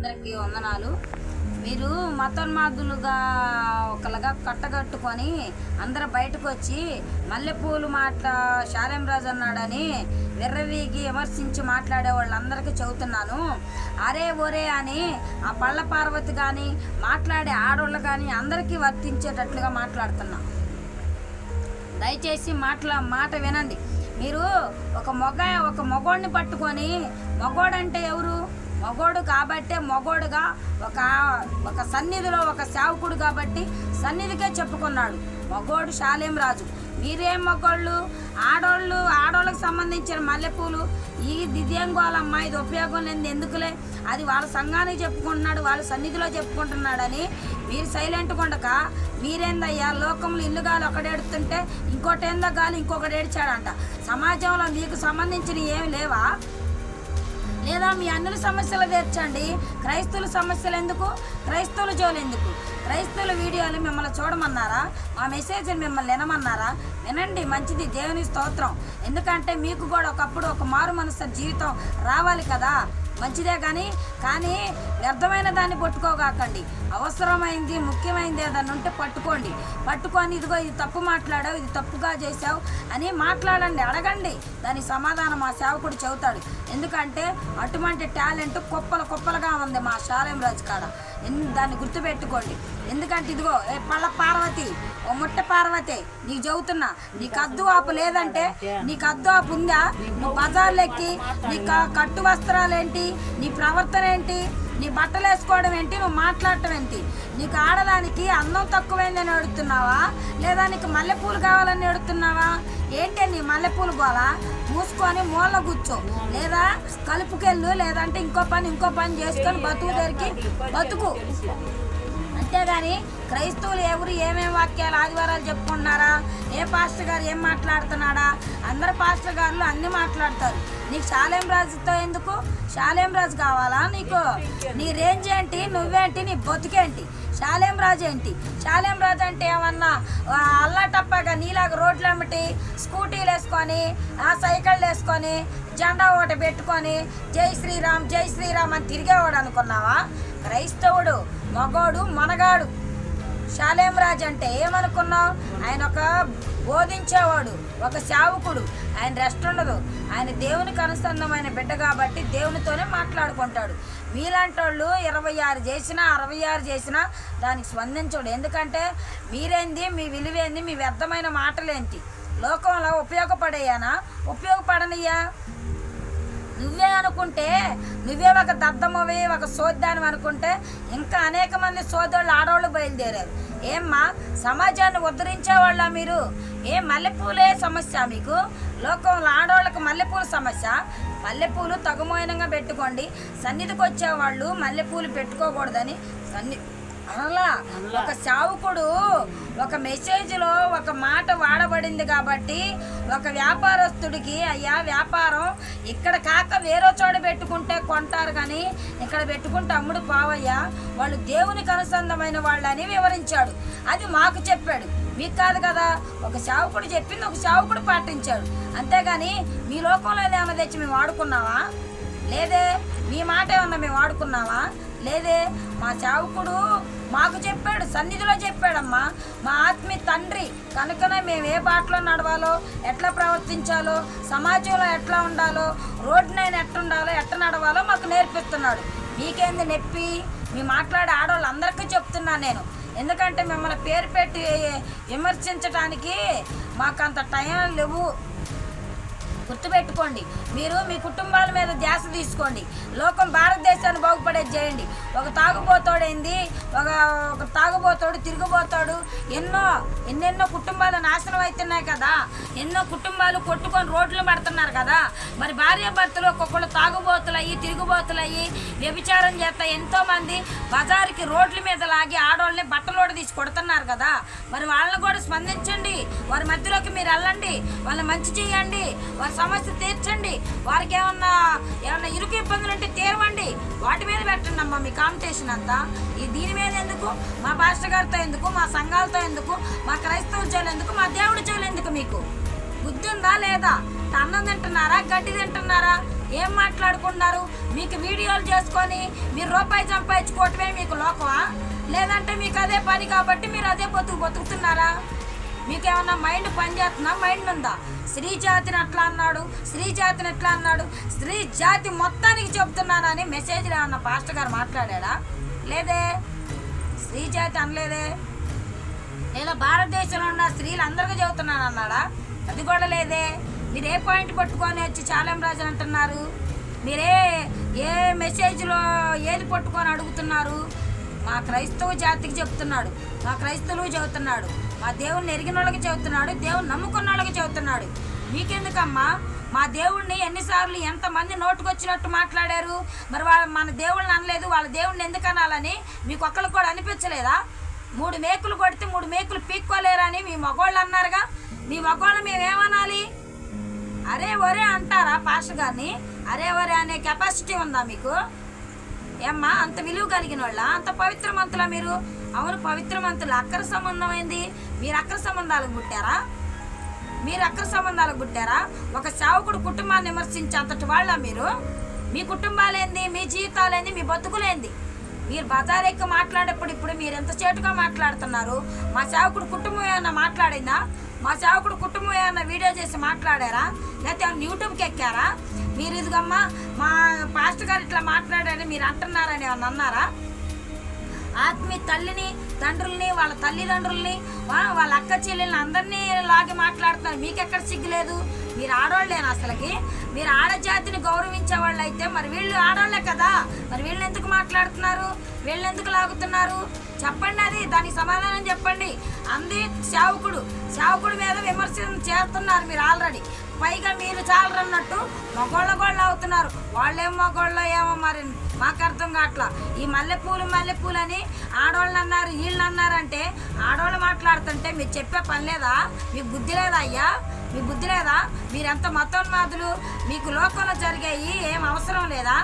అందరికీ వందనాలు. మీరు మతోన్మాదులుగా ఒకలాగా కట్టగట్టుకొని అందరు బయటకు వచ్చి మల్లెపూలు మాట శాలేం రాజు అన్నాడని విర్రవీగి విమర్శించి మాట్లాడే వాళ్ళందరికీ చెబుతున్నాను. అరే ఒరే అని ఆ పళ్ళ పార్వతి కానీ మాట్లాడే ఆడవాళ్ళు కానీ అందరికీ వర్తించేటట్లుగా మాట్లాడుతున్నా. దయచేసి మాట్లా మాట వినండి. మీరు ఒక మొగ ఒక మగోడిని పట్టుకొని మగోడంటే ఎవరు? మగోడు కాబట్టే మగోడుగా ఒక ఒక సన్నిధిలో ఒక సేవకుడు కాబట్టి సన్నిధికే చెప్పుకున్నాడు. మగోడు శాలేం రాజు. మీరేం మగోళ్ళు? ఆడోళ్ళు ఆడోళ్ళకి సంబంధించిన మల్లెపూలు ఈ దిద్యంగోలమ్మ ఇది ఉపయోగం లేనిది ఎందుకులే? అది వాళ్ళ సంఘానికి చెప్పుకుంటున్నాడు వాళ్ళ సన్నిధిలో చెప్పుకుంటున్నాడని మీరు సైలెంట్ ఉండక మీరేందయ్యా? లోకంలో ఇల్లు గాలి ఒకడేడుతుంటే ఇంకోటి ఏందో గాలి ఇంకొకటి ఏడ్చాడంట. సమాజంలో మీకు సంబంధించిన ఏమి లేవా? లేదా మీ అన్నుల సమస్యలు తీర్చండి. క్రైస్తవుల సమస్యలు ఎందుకు? క్రైస్తవుల జోలు ఎందుకు? క్రైస్తవుల వీడియోలు మిమ్మల్ని చూడమన్నారా? మా మెసేజ్ని మిమ్మల్ని వినమన్నారా? వినండి మంచిది. దేవుని స్తోత్రం. ఎందుకంటే మీకు కూడా ఒకప్పుడు ఒక మారు మనసు జీవితం రావాలి కదా. మంచిదే కానీ కానీ వ్యర్థమైన దాన్ని పట్టుకోగాకండి. అవసరమైంది ముఖ్యమైనది ఏదన్నా ఉంటే పట్టుకోండి. పట్టుకొని ఇదిగో ఇది తప్పు మాట్లాడావు ఇది తప్పుగా చేసావు అని మాట్లాడండి అడగండి. దాని సమాధానం మా సేవకుడు చెబుతాడు. ఎందుకంటే అటువంటి టాలెంట్ కుప్పలు కుప్పలుగా ఉంది మా శాలేం రాజు కాడ. దాన్ని గుర్తుపెట్టుకోండి. ఎందుకంటే ఇదిగో పళ్ళ పార్వతి ఓ ముట్ట పార్వతి నీకు చెబుతున్నా నీకు అద్దు ఆపు లేదంటే నీకు అద్దు ఆపు ఉందా? నువ్వు బజార్లు ఎక్కి నీ కట్టు వస్త్రాలు ఏంటి నీ ప్రవర్తన ఏంటి? నీ బట్టలు వేసుకోవడం ఏంటి? నువ్వు మాట్లాడటం ఏంటి? నీకు ఆడడానికి అందం తక్కువైందని అడుగుతున్నావా లేదా నీకు మల్లెపూలు కావాలని అడుగుతున్నావా ఏంటి నీ మల్లెపూలు గోల? మూసుకొని మూల కూర్చో. లేదా కలుపుకెళ్ళు లేదంటే ఇంకో పని ఇంకో పని చేసుకొని బతుకు దొరికి బతుకు. అంతేగాని క్రైస్తవులు ఎవరు ఏమేమి వాక్యాలు ఆదివారాలు చెప్పుకుంటున్నారా? ఏ పాస్టర్ గారు ఏం మాట్లాడుతున్నాడా? అందరు పాస్టర్ గారులు అన్ని మాట్లాడతారు. నీకు శాలేం రాజుతో ఎందుకు? శాలేం రాజు కావాలా నీకు? నీ రేంజ్ ఏంటి? నువ్వేంటి? నీ బతుకేంటి? శాలేం రాజు ఏంటి? శాలేం రాజు అంటే ఏమన్నా అల్లాటప్పగా నీలాగా రోడ్లు అమ్మటి స్కూటీలు వేసుకొని ఆ సైకిళ్ళు వేసుకొని జెండా ఒకటి పెట్టుకొని జై శ్రీరామ్ జై శ్రీరామ్ అని తిరిగేవాడు అనుకున్నావా? క్రైస్తవుడు మగోడు మనగాడు. శాలేం రాజు అంటే ఏమనుకున్నావు? ఆయన ఒక బోధించేవాడు ఒక సేవకుడు. ఆయన రెస్ట్ ఉండదు. ఆయన దేవునికి అనుసంధమైన బిడ్డ కాబట్టి దేవునితోనే మాట్లాడుకుంటాడు. మీలాంటి వాళ్ళు ఇరవై ఆరు చేసినా అరవై ఆరు చేసినా దానికి స్పందించడు. ఎందుకంటే మీరేంది? మీ విలువేంది? మీ వ్యర్థమైన మాటలేంటి? లోకంలో ఉపయోగపడేయానా? ఉపయోగపడనియా? నువ్వే అనుకుంటే నువ్వే ఒక దద్దమ్మవి ఒక సోద్దానం అనుకుంటే ఇంకా అనేక మంది సోదరులు ఆడవాళ్ళు బయలుదేరారు. ఏమ్మా సమాజాన్ని ఉద్ధరించేవాళ్ళ మీరు? ఏ మల్లెపూలే సమస్య మీకు? లోకంలో ఆడవాళ్ళకి మల్లెపూల సమస్య? మల్లెపూలు తగుమోయనంగా పెట్టుకోండి. సన్నిధికి వచ్చేవాళ్ళు మల్లెపూలు పెట్టుకోకూడదని సన్ని అలా ఒక సావుకుడు ఒక మెసేజ్లో ఒక మాట వాడబడింది కాబట్టి ఒక వ్యాపారస్తుడికి అయ్యా వ్యాపారం ఇక్కడ కాక వేరే చోట పెట్టుకుంటే కొంటారు కానీ ఇక్కడ పెట్టుకుంటే అమ్ముడు పావయ్యా వాళ్ళు దేవునికి అనుసంధమైన వాళ్ళని వివరించాడు. అది మాకు చెప్పాడు. మీకు కాదు కదా. ఒక సేవకుడు చెప్పింది ఒక సేవకుడు పాటించాడు. అంతేగాని మీ లోకంలో ఏమైనా తెచ్చి మేము వాడుకున్నావా? లేదే. మీ మాట ఏమన్నా మేము వాడుకున్నావా? లేదే. మా సేవకుడు మాకు చెప్పాడు సన్నిధిలో చెప్పాడమ్మా. మా ఆత్మీయ తండ్రి కనుకనే మేము ఏ బాటలో నడవాలో ఎట్లా ప్రవర్తించాలో సమాజంలో ఎట్లా ఉండాలో రోడ్డునైనా ఎట్లా ఉండాలో ఎట్లా నడవాలో మాకు నేర్పిస్తున్నాడు. మీకేంది నొప్పి? మీ మాట్లాడే ఆడవాళ్ళందరికీ చెప్తున్నాను నేను. ఎందుకంటే మిమ్మల్ని పేరు పెట్టి విమర్శించడానికి మాకు అంత టైం లేవు. గుర్తుపెట్టుకోండి మీరు మీ కుటుంబాల మీద ధ్యాస తీసుకోండి. లోకం భారత బాగుపడేది చేయండి. ఒక తాగుబోతోడైంది ఒక ఒక తాగుబోతాడు తిరిగిపోతాడు ఎన్నో ఎన్నెన్నో కుటుంబాలు నాశనం అవుతున్నాయి కదా. ఎన్నో కుటుంబాలు కొట్టుకొని రోడ్లు పడుతున్నారు కదా. మరి భార్య భర్తలు ఒక్కొక్కళ్ళు తాగుబోతులు అయ్యి తిరుగుబోతులు అయ్యి వ్యభిచారం చేస్తా ఎంతోమంది బజారుకి రోడ్ల మీద లాగి ఆడవాళ్ళని బట్టలోడ తీసి కొడుతున్నారు కదా. మరి వాళ్ళని కూడా స్పందించండి. వారి మధ్యలోకి మీరు వెళ్ళండి. వాళ్ళని మంచి చేయండి. వారి సమస్య తీర్చండి. వారికి ఏమన్నా ఏమన్నా ఇరుకు ఇబ్బందులు ఉంటే తీరవండి. వాటి మీద పెట్టండి అమ్మా మీ కాంపిటీషన్ అంతా. ఈ దీని మీద ఎందుకు? మా పాస్టర్ గారితో ఎందుకు? మా సంఘాలతో ఎందుకు? మా క్రైస్తవుల చేలు ఎందుకు? మా దేవుడి చేలు ఎందుకు మీకు? బుద్ధి ఉందా లేదా? అన్నం తింటున్నారా? గడ్డి తింటున్నారా? ఏం మాట్లాడుకున్నారు మీకు వీడియోలు చేసుకొని మీరు రూపాయి సంపాదించుకోవటమే మీకు లోకమా? లేదంటే మీకు అదే పని కాబట్టి మీరు అదే బతుకు బతుకుతున్నారా? మీకు ఏమన్నా మైండ్ పనిచేస్తుందా మైండ్ ఉందా? స్త్రీ జాతిని అట్లా అన్నాడు స్త్రీ జాతిని ఎట్లా అన్నాడు? స్త్రీ జాతి మొత్తానికి చెప్తున్నానని మెసేజ్ ఏమన్నా పాస్టర్ గారు మాట్లాడా లేదే. స్త్రీ జాతి అనలేదే. లేదా భారతదేశంలో ఉన్న స్త్రీలు అందరికీ చెబుతున్నాను అన్నాడా అది కూడా లేదే. మీరు ఏ పాయింట్ పట్టుకొని వచ్చి చాలం రాజు అంటున్నారు? మీరే ఏ మెసేజ్లో ఏది పట్టుకొని అడుగుతున్నారు? మా క్రైస్తవ జాతికి చెప్తున్నాడు. మా క్రైస్తవులు చెబుతున్నాడు. మా దేవుణ్ణి ఎరిగిన వాళ్ళకి చెబుతున్నాడు దేవుని నమ్ముకున్న వాళ్ళకి చెబుతున్నాడు. మీకెందుకమ్మా? మా దేవుణ్ణి ఎన్నిసార్లు ఎంతమంది నోటుకొచ్చినట్టు మాట్లాడారు? మరి వాళ్ళ మన దేవుళ్ళని అనలేదు వాళ్ళ దేవుణ్ణి ఎందుకు అనాలని మీకు ఒక్కరికి కూడా అనిపించలేదా? మూడు మేకులు కొడితే మూడు మేకులు పీక్కోలేరని మీ మగోళ్ళు అన్నారుగా. మీ మగోళ్ళు మేమేమనాలి? అరే ఒరే అంటారా పాష గారిని? అరే ఒరే అనే కెపాసిటీ ఉందా మీకు? ఏమ్మా అంత విలువ కలిగిన వాళ్ళ అంత పవిత్రమంతులా మీరు? అవును పవిత్రమంతులు అక్కర సంబంధం ఏంది మీరు అక్కర సంబంధాలకు పుట్టారా? మీరు అక్కర సంబంధాలకు పుట్టారా? ఒక సేవకుడు కుటుంబాన్ని విమర్శించే అంతటి వాళ్ళ మీరు? మీ కుటుంబాలేంది? మీ జీవితాలేంది? మీ బతుకులేంది? మీరు బజారెక్కి మాట్లాడేప్పుడు ఇప్పుడు మీరు ఎంత చేటుగా మాట్లాడుతున్నారు? మా సేవకుడు కుటుంబం ఏమైనా మాట్లాడిందా? మా సేవకుడు కుటుంబం ఏమైనా వీడియో చేసి మాట్లాడారా? లేకపోతే ఏమైనా యూట్యూబ్కి ఎక్కారా? మీరు ఇదిగమ్మా మా పాస్టర్ గారు ఇట్లా మాట్లాడారని మీరు అంటున్నారని ఏమన్నా అన్నారా? ఆత్మీయ తల్లిని తండ్రుల్ని వాళ్ళ తల్లిదండ్రుల్ని వాళ్ళ అక్క చెల్లెల్ని అందరినీ లాగి మాట్లాడుతున్నారు. మీకెక్కడ సిగ్గులేదు మీరు ఆడవాళ్ళేనా అసలుకి? మీరు ఆడజాతిని గౌరవించే వాళ్ళు అయితే మరి వీళ్ళు ఆడవాళ్ళే కదా? మరి వీళ్ళు ఎందుకు మాట్లాడుతున్నారు? వీళ్ళు ఎందుకు లాగుతున్నారు? చెప్పండి అది దానికి సమాధానం చెప్పండి. అంది సేవకుడు. సేవకుడి మీద విమర్శనం చేస్తున్నారు మీరు ఆల్రెడీ. పైగా మీరు చాలరన్నట్టు మగోళ్ళ గోళ్ళు అవుతున్నారు వాళ్ళేం మగోళ్ళు ఏమో మరి మాకు అర్థం కావట్లా. ఈ మల్లెపూలు మల్లెపూలు అని ఆడవాళ్ళు అన్నారు వీళ్ళు అన్నారంటే ఆడవాళ్ళు మాట్లాడుతుంటే మీరు చెప్పే పని లేదా? మీకు బుద్ధి లేదా అయ్యా? మీ బుద్ధి లేదా? మీరెంత మతోన్మాదులు? మీకు లోకంలో జరిగాయి ఏం అవసరం లేదా?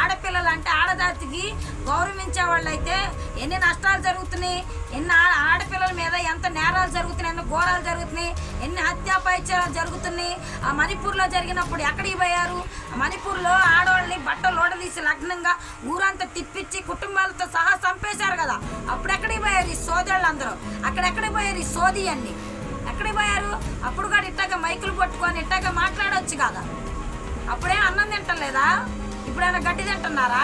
ఆడపిల్లలు అంటే ఆడదాతికి గౌరవించే వాళ్ళైతే ఎన్ని నష్టాలు జరుగుతున్నాయి ఎన్ని ఆడపిల్లల మీద ఎంత నేరాలు జరుగుతున్నాయి ఎన్ని ఘోరాలు జరుగుతున్నాయి ఎన్ని హత్యాపైత్యాలు జరుగుతున్నాయి. ఆ మణిపూర్లో జరిగినప్పుడు ఎక్కడికి పోయారు? మణిపూర్లో ఆడవాళ్ళని బట్టలు ఓడదీసి లగ్నంగా ఊరంతా తిప్పించి కుటుంబాలతో సహా చంపేశారు కదా. అప్పుడు ఎక్కడికి పోయారు ఈ సోదరులు అందరూ అక్కడెక్కడికి పోయారు ఈ సోది అన్ని ఎక్కడికి పోయారు? అప్పుడు కూడా ఇట్టాక మైకులు పట్టుకొని ఇట్టాక మాట్లాడవచ్చు కదా. అప్పుడే అన్నం తింటలేదా? ఇప్పుడైనా గడ్డి తింటున్నారా?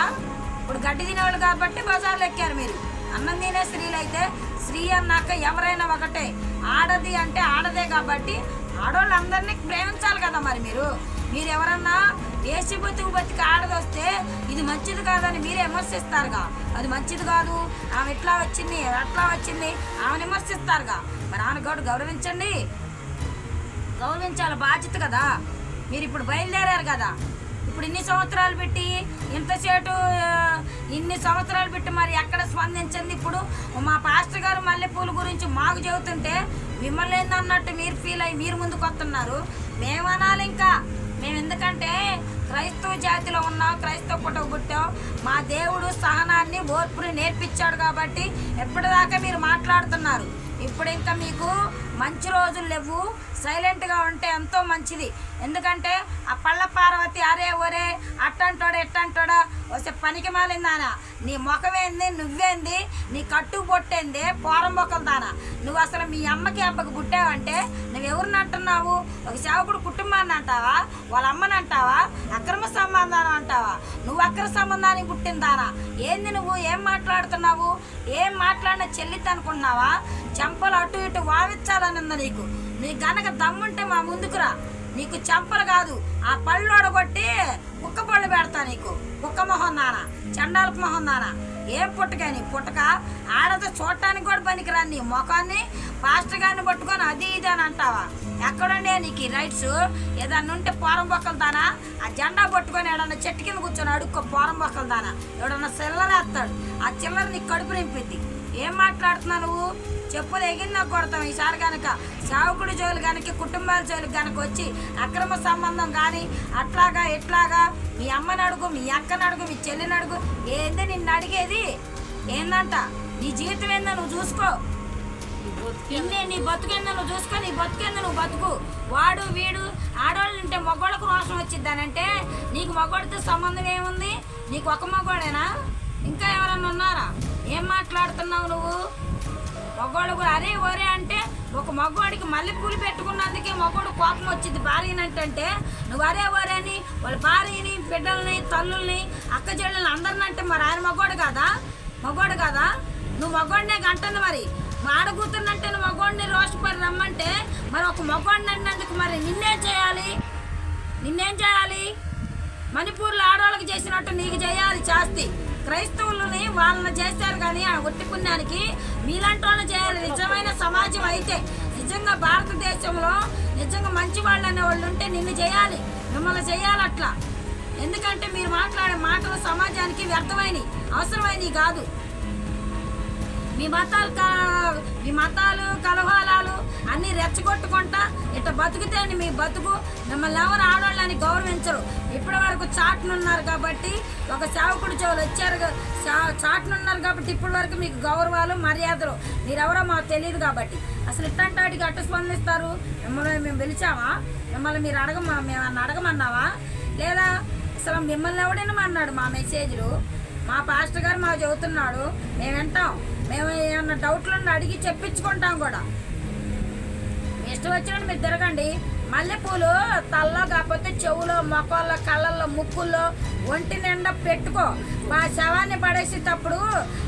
ఇప్పుడు గడ్డి తినేవాళ్ళు కాబట్టి బజార్లు ఎక్కారు మీరు. అన్నం తినే స్త్రీలు అయితే స్త్రీ అన్నాక ఎవరైనా ఒకటే. ఆడది అంటే ఆడదే కాబట్టి ఆడవాళ్ళందరినీ ప్రేమించాలి కదా మరి మీరు. మీరు ఎవరన్నా వేసి బతుకు బతికి ఆడదొస్తే ఇది మంచిది కాదని మీరే విమర్శిస్తారుగా. అది మంచిది కాదు. ఆమె ఇట్లా వచ్చింది అట్లా వచ్చింది ఆమె విమర్శిస్తారుగా. మరి ఆమె గౌరవ గౌరవించండి. గౌరవించాలి బాధ్యత కదా. మీరు ఇప్పుడు బయలుదేరారు కదా. ఇప్పుడు ఇన్ని సంవత్సరాలు పెట్టి ఇంతసేటు ఇన్ని సంవత్సరాలు పెట్టి మరి ఎక్కడ స్పందించింది? ఇప్పుడు మా పాస్టర్ గారు మల్లెపూల గురించి మాకు చెబుతుంటే మిమ్మల్ని ఏందన్నట్టు మీరు ఫీల్ అయ్యి మీరు ముందుకు వస్తున్నారు. మేమనాలి ఇంకా. మేము ఎందుకంటే క్రైస్తవ జాతిలో ఉన్నాం క్రైస్తవ పుట్టక పుట్టాం. మా దేవుడు సహనాన్ని ఓర్పుని నేర్పించాడు కాబట్టి ఎప్పటిదాకా మీరు మాట్లాడుతున్నారు. ఇప్పుడు ఇంకా మీకు మంచి రోజులు లేవు. సైలెంట్గా ఉంటే ఎంతో మంచిది. ఎందుకంటే ఆ పళ్ళ పార్వతి అరే ఒరే అట్టంటోడా ఎట్టంటోడా వస్తే పనికి మాలిందానా నీ ముఖమేంది? నువ్వేంది? నీ కట్టు పొట్టేంది పోరం బొక్కలు దానా నువ్వు అసలు మీ అమ్మకి అబ్బకి పుట్టావంటే నువ్వెవరిని అంటున్నావు? ఒక సేవకుడు కుటుంబాన్ని అంటావా? వాళ్ళ అమ్మని అంటావా? అక్రమ సంబంధాన్ని అంటావా? నువ్వు అక్రమ సంబంధానికి పుట్టిందానా ఏంది నువ్వు? ఏం మాట్లాడుతున్నావు? ఏం మాట్లాడిన చెల్లిద్ది అనుకున్నావా చెంపలు అటు ఇటు వావిచ్చాలని ఉంది నీకు. నీ గనక దమ్ముంటే మా ముందుకురా నీకు చెంపలు కాదు ఆ పళ్ళు ఒడగొట్టి కుక్క పళ్ళు పెడతా నీకు. కుక్క మొహం నానా చండాలపు మొహం నానా ఏం పుట్టక నీ పుట్టక? ఆడతో చూడటానికి కూడా పనికిరా నీ ముఖాన్ని. పాస్టర్ గారిని పట్టుకొని అది ఇది అని అంటావా? ఎక్కడుండే నీకు ఈ రైట్స్? ఏదన్నా ఉంటే పోరం బొక్కలు దానా? ఆ జెండా పట్టుకొని ఏడన్నా చెట్టు కింద కూర్చొని అడుక్కో పోరం బొక్కలు దానా? ఎవడన్నా చిల్లరేస్తాడు ఆ చిల్లర నీకు కడుపు నింపిద్ది. ఏం మాట్లాడుతున్నావు నువ్వు? చెప్పులు ఎగిరినా కొడతాం. ఈసారి కనుక సావుకుడి జోలు కనుక కుటుంబాల జోలికి కనుక వచ్చి అక్రమ సంబంధం కానీ అట్లాగా ఎట్లాగా మీ అమ్మని అడుగు మీ అక్కని అడుగు మీ చెల్లిని అడుగు. ఏంది నిన్ను అడిగేది? ఏందంట? నీ జీవితం ఏందో నువ్వు చూసుకో. ఇన్నే నీ బతుకెందో నువ్వు చూసుకో నీ బతుకెందో నువ్వు బతుకు. వాడు వీడు ఆడవాళ్ళు ఉంటే మగవాళ్ళకు రోషం వచ్చిద్దానంటే నీకు మగవాడితో సంబంధం ఏముంది? నీకు ఒక మగవాడేనా? ఇంకా ఎవరన్నా ఉన్నారా? ఏం మాట్లాడుతున్నావు నువ్వు? మగవాడు కూడా అరే ఒరే అంటే ఒక మగవాడికి మల్లెపూలు పెట్టుకున్నందుకే మగవాడు కోపం వచ్చింది భార్యనంటే నువ్వు అరే ఒరే అని వాళ్ళ భార్యని బిడ్డల్ని తల్లుల్ని అక్క చెల్లెల్ని అందరిని అంటే మరి ఆయన మగవాడు కాదా? మగవాడు కాదా? నువ్వు మగవాడినే గంటను మరి. మా నువ్వు మగవాడిని రోషపడి రమ్మంటే మరి ఒక మగవాడిని అన్నందుకు మరి నిన్నేం చేయాలి? నిన్నేం చేయాలి? మణిపూర్లో ఆడవాళ్ళకి చేసినట్టు నీకు చేయాలి చేస్తే క్రైస్తవులని వాళ్ళని చేస్తారు కానీ ఆ ఒట్టి పుణ్యానికి మీలాంటి వాళ్ళు చేయాలి. నిజమైన సమాజం అయితే నిజంగా భారతదేశంలో నిజంగా మంచి వాళ్ళు అనే వాళ్ళు ఉంటే నిన్ను చేయాలి. మిమ్మల్ని చేయాలి అట్లా. ఎందుకంటే మీరు మాట్లాడే మాటలు సమాజానికి వ్యర్థమైనవి అవసరమైనవి కాదు. మీ మతాలు కా- మీ మతాలు కలహాలాలు అన్ని రెచ్చగొట్టుకుంటా ఇట్లా బతుకుతేని మీ బతుకు. మిమ్మల్ని ఎవరు ఆడవాళ్ళని గౌరవించరు. ఇప్పటి వరకు చాటునున్నారు కాబట్టి ఒక సేవకుడు చెవులు వచ్చారు చాటునున్నారు కాబట్టి ఇప్పటి వరకు మీకు గౌరవాలు మర్యాదలు మీరెవరో మాకు తెలియదు కాబట్టి. అసలు ఇట్లాంటి వాటికి అట్టు స్పందిస్తారు? మిమ్మల్ని మేము పిలిచామా? మిమ్మల్ని మీరు అడగమా మేము అన్న అడగమన్నావా? లేదా అసలు మిమ్మల్ని ఎవడైనా అన్నాడు మా మెసేజ్లు? మా పాస్టర్ గారు మాకు చెబుతున్నాడు మేము వింటాం. మేము ఏమన్నా డౌట్లు అడిగి చెప్పించుకుంటాం కూడా. ఇష్టం వచ్చినట్టు మీరు తిరగండి మల్లెపూలు తల్లో కాకపోతే చెవులో మొక్కల్లో కళ్ళల్లో ముక్కుల్లో ఒంటి నిండా పెట్టుకో. మా శవాన్ని పడేసేటప్పుడు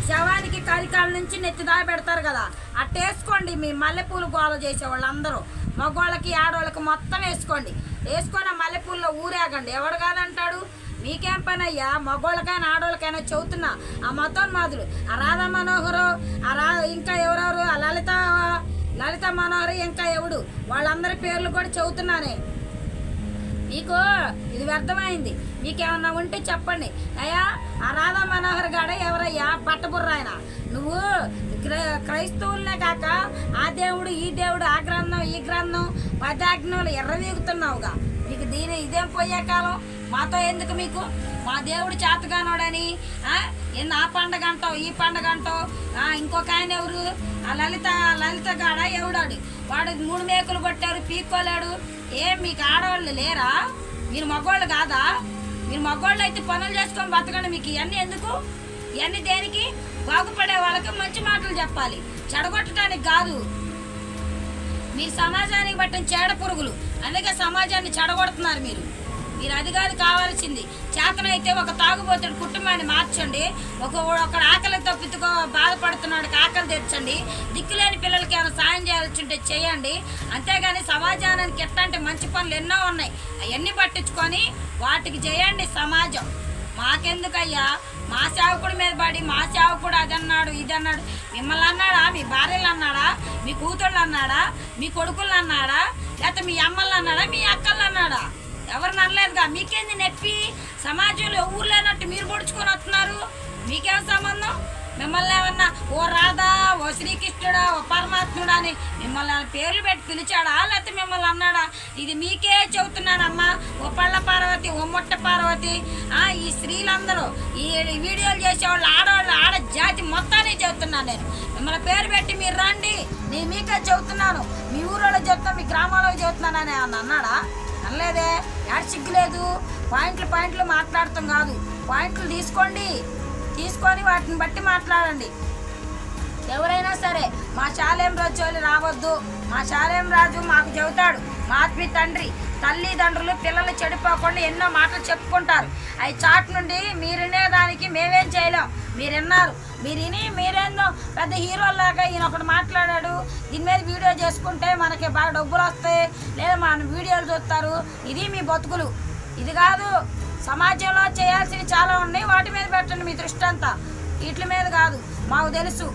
శవానికి కలికాల నుంచి నెత్తి పెడతారు కదా అట్టేసుకోండి మీ మల్లెపూలు గోల చేసే వాళ్ళందరూ. మగవాళ్ళకి ఆడవాళ్ళకి మొత్తం వేసుకోండి. వేసుకొని ఆ మల్లెపూల్లో ఊరేగండి. ఎవడు కాదంటాడు? మీకేం పని అయ్యా మగవాళ్ళకైనా ఆడవాళ్ళకైనా చెబుతున్నా. ఆ మతోన్మాదులు. ఆ రాధా మనోహరు ఆ రా ఇంకా ఎవరెవరు? ఆ లలిత లలిత మనోహర్ ఇంకా ఎవడు? వాళ్ళందరి పేర్లు కూడా చెబుతున్నానే. మీకు ఇది వ్యర్థమైంది మీకేమన్నా ఉంటే చెప్పండి. అయ్యా ఆ రాధా మనోహర్ గాడ ఎవరయ్యా? పట్టబుర్రాయన నువ్వు క్రై- క్రైస్తవులనే కాక ఆ దేవుడు ఈ దేవుడు ఆ గ్రంథం ఈ గ్రంథం పదాజ్ఞలు ఎర్రవీగుతున్నావుగా. దీని ఇదేం పోయే కాలం? మాతో ఎందుకు మీకు? మా దేవుడు చేతగానోడని ఎన్ని ఆ పండగ అంటావు ఈ పండగ అంటావు? ఇంకొక ఆయన ఎవరు? ఆ లలిత లలిత గాడ? ఎవడాడు? వాడు మూడు మేకులు కొట్టారు పీక్కోలేడు. ఏం మీకు ఆడవాళ్ళు లేరా? మీరు మగవాళ్ళు కాదా? మీరు మగవాళ్ళు అయితే పనులు చేసుకొని బతకండి మీకు. ఇవన్నీ ఎందుకు? ఇవన్నీ దేనికి? బాగుపడే వాళ్ళకి మంచి మాటలు చెప్పాలి. చెడగొట్టడానికి కాదు. మీరు సమాజానికి పట్టిన చేడ పురుగులు. అందుకే సమాజాన్ని చెడగొడుతున్నారు మీరు. మీరు అది కాదు కావాల్సింది. చేతనైతే ఒక తాగుబోతుడు కుటుంబాన్ని మార్చండి. ఒక ఒక ఆకలి తప్పితుకో బాధపడుతున్నాడు ఆకలి తెచ్చండి దిక్కులేని పిల్లలకి ఏమైనా సాయం చేయాల్సి ఉంటే చేయండి. అంతేగాని సమాజానికి ఎట్లాంటి మంచి పనులు ఎన్నో ఉన్నాయి. అవన్నీ పట్టించుకొని వాటికి చేయండి సమాజం. మాకెందుకయ్యా? మా సేవకుడి మీద పడి మా సేవకుడు అది అన్నాడు ఇది అన్నాడు మిమ్మల్ని అన్నాడా? మీ భార్యలు అన్నాడా? మీ కూతుళ్ళు అన్నాడా? మీ కొడుకులు అన్నాడా? లేకపోతే మీ అమ్మలు అన్నాడా? మీ అక్కలు అన్నాడా? ఎవరిని అనలేదుగా? మీకేంది నొప్పి? సమాజంలో ఎవరు లేనట్టు మీరు పొడుచుకొని వస్తున్నారు? మీకేం మిమ్మల్ని ఏమన్నా ఓ రాధా ఓ శ్రీకృష్ణుడా ఓ పరమాత్ముడా అని మిమ్మల్ని పేర్లు పెట్టి పిలిచాడా? లేకపోతే మిమ్మల్ని అన్నాడా? ఇది మీకే చెబుతున్నానమ్మా. ఓ పళ్ళ పార్వతి ఓ ముట్ట పార్వతి ఈ స్త్రీలందరూ ఈ వీడియోలు చేసేవాళ్ళు ఆడవాళ్ళు ఆడ జాతి మొత్తాన్ని చెబుతున్నాను నేను. మిమ్మల్ని పేరు పెట్టి మీరు రండి. నేను మీకే చెబుతున్నాను. మీ ఊరోళ్ళకి చెప్తాను మీ గ్రామాల్లో చెబుతున్నానని ఏమన్నా అన్నాడా? అనలేదే. యాడ్ సిగ్గులేదు పాయింట్లు పాయింట్లు మాట్లాడటం కాదు. పాయింట్లు తీసుకోండి. తీసుకొని వాటిని బట్టి మాట్లాడండి. ఎవరైనా సరే మా శాలేం రాజు రావద్దు. మా శాలేం రాజు మాకు చెబుతాడు మా ఆత్మీ తండ్రి తల్లిదండ్రులు పిల్లలు చెడిపోకుండా ఎన్నో మాటలు చెప్పుకుంటారు. అవి చాట్ నుండి మీరు వినేదానికి మేమేం చేయలేం. మీరు విన్నారు. మీరు విని మీరేందో పెద్ద హీరోలాగా ఈయన ఒకటి మాట్లాడాడు. దీని మీద వీడియో చేసుకుంటే మనకి బాగా డబ్బులు వస్తాయి. లేదా మన వీడియోలు చూస్తారు. ఇది మీ బతుకులు. ఇది కాదు. సమాజంలో చేయాల్సినవి చాలా ఉన్నాయి. వాటి మీద పెట్టండి మీ దృష్టి అంతా. వీటి మీద కాదు. మాకు తెలుసు.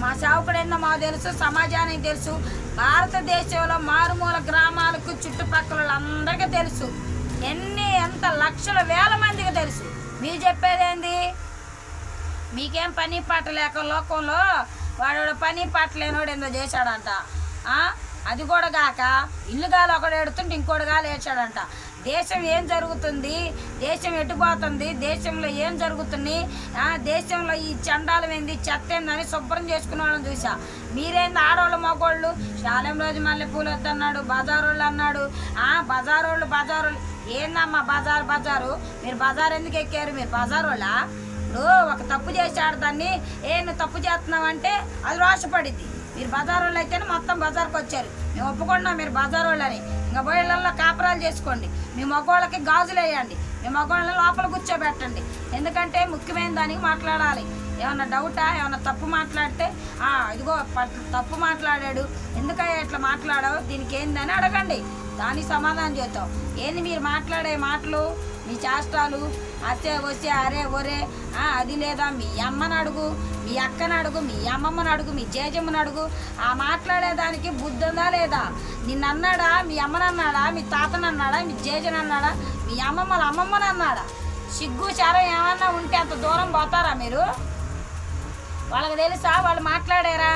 మా సేవకుడైనా మాకు తెలుసు. సమాజానికి తెలుసు. భారతదేశంలో మారుమూల గ్రామాలకు చుట్టుపక్కల అందరికీ తెలుసు. ఎన్ని ఎంత లక్షల వేల మందికి తెలుసు. మీరు చెప్పేదేంది మీకేం పని పాట లేక లోకంలో వాడు పని పాట లేనోడు ఏందో చేశాడంట. అది కూడా కాక ఇల్లు గాలి ఒకడు ఎడుతుంటే ఇంకోటి గాలి వేసాడంట దేశం ఏం జరుగుతుంది? దేశం ఎటుపోతుంది దేశంలో ఏం జరుగుతుంది? దేశంలో ఈ చండాలం ఏంది? చెత్త ఏందని శుభ్రం చేసుకునే వాళ్ళని చూసా. మీరేంది ఆడవాళ్ళు మగోళ్ళు? శాలం రోజు మళ్ళీ పూలు వద్దన్నాడు బజారోళ్ళు అన్నాడు. బజారోళ్ళు బజారోళ్ళు. ఏందమ్మా బజారు బజారు? మీరు బజార్ ఎందుకు ఎక్కారు? మీరు బజారోళ్ళా? ఇప్పుడు ఒక తప్పు చేశాడు దాన్ని. ఏ నువ్వు తప్పు చేస్తున్నావంటే అది రోషపడింది. మీరు బజారు వాళ్ళు అయితేనే మొత్తం బజార్కి వచ్చారు మేము ఒప్పుకున్నాం మీరు బజారోళ్ళని. వాళ్ళని ఇంకా బోయిళ్ళల్లో కాపురాలు చేసుకోండి. మీ మగవాళ్ళకి గాజులు వేయండి. మీ మగవాళ్ళని లోపల కూర్చోబెట్టండి. ఎందుకంటే ముఖ్యమైన దానికి మాట్లాడాలి. ఏమన్నా డౌటా? ఏమన్నా తప్పు మాట్లాడితే? "ఆ, ఇదిగో తప్పు మాట్లాడాడు. ఎందుకయ్యా ఇట్లా మాట్లాడావు? దీనికి ఏందని అడగండి. దానికి సమాధానం చేద్దాం. ఏంది మీరు మాట్లాడే మాటలు? మీ చేష్టాలు అచ్చే వచ్చే అరే ఒరే అది లేదా? మీ అమ్మని అడుగు మీ అక్కని అడుగు మీ అమ్మమ్మని అడుగు మీ జేజమ్మని అడుగు. ఆ మాట్లాడేదానికి బుద్ధి ఉందా లేదా? నిన్నన్నాడా మీ అమ్మని అన్నాడా మీ తాతను అన్నాడా మీ జేజని అన్నాడా మీ అమ్మమ్మల అమ్మమ్మని అన్నాడా సిగ్గు చారం ఏమన్నా ఉంటే అంత దూరం పోతారా మీరు? వాళ్ళకి తెలుసా? వాళ్ళు మాట్లాడారా?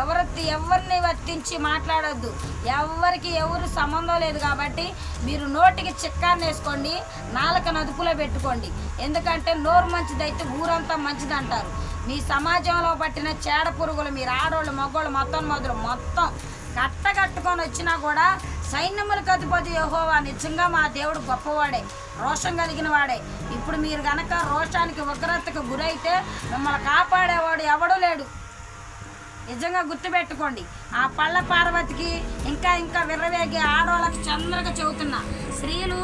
ఎవరి ఎవరిని వర్తించి మాట్లాడొద్దు. ఎవరికి ఎవరు సంబంధం లేదు కాబట్టి మీరు నోటికి చిక్కాన్ని వేసుకోండి నాలుక నదుపులో పెట్టుకోండి. ఎందుకంటే నోరు మంచిదైతే ఊరంతా మంచిది అంటారు మీ సమాజంలో పట్టిన చేడ పురుగులు మీరు ఆడోళ్ళు మగోళ్ళు మొత్తం మొదలు మొత్తం కట్ట కట్టుకొని వచ్చినా కూడా సైన్యములకు అధిపతి యహోవా నిజంగా మా దేవుడు గొప్పవాడే రోషం కలిగిన వాడే. ఇప్పుడు మీరు గనక రోషానికి ఉగ్రతకు గురైతే మిమ్మల్ని కాపాడేవాడు ఎవడూ లేడు. నిజంగా గుర్తుపెట్టుకోండి. ఆ పళ్ళ పార్వతికి ఇంకా ఇంకా విర్రవేగి ఆడవాళ్ళకి చంద్రగా చెబుతున్నా స్త్రీలు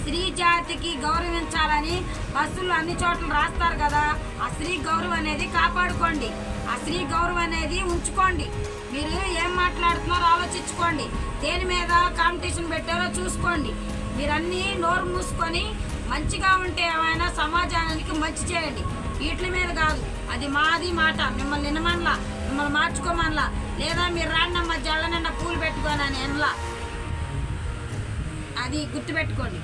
స్త్రీ జాతికి గౌరవించాలని బస్సులు అన్ని చోట్ల రాస్తారు కదా ఆ స్త్రీ గౌరవం అనేది కాపాడుకోండి. ఆ స్త్రీ గౌరవం అనేది ఉంచుకోండి. మీరు ఏం మాట్లాడుతున్నారో ఆలోచించుకోండి. దేని మీద కాంపిటీషన్ పెట్టారో చూసుకోండి. మీరన్నీ నోరు మూసుకొని మంచిగా ఉంటే ఏమైనా సమాజానికి మంచి చేయండి. వీటి మీద కాదు అది మాది మాట. మిమ్మల్ని నినమనలా. మమ్మల్ని మార్చుకోమనలా లేదా మీరు రాండమ్మ జల్ల నిండా పూలు పెట్టుకోనని ఎనలా అది గుర్తుపెట్టుకోండి.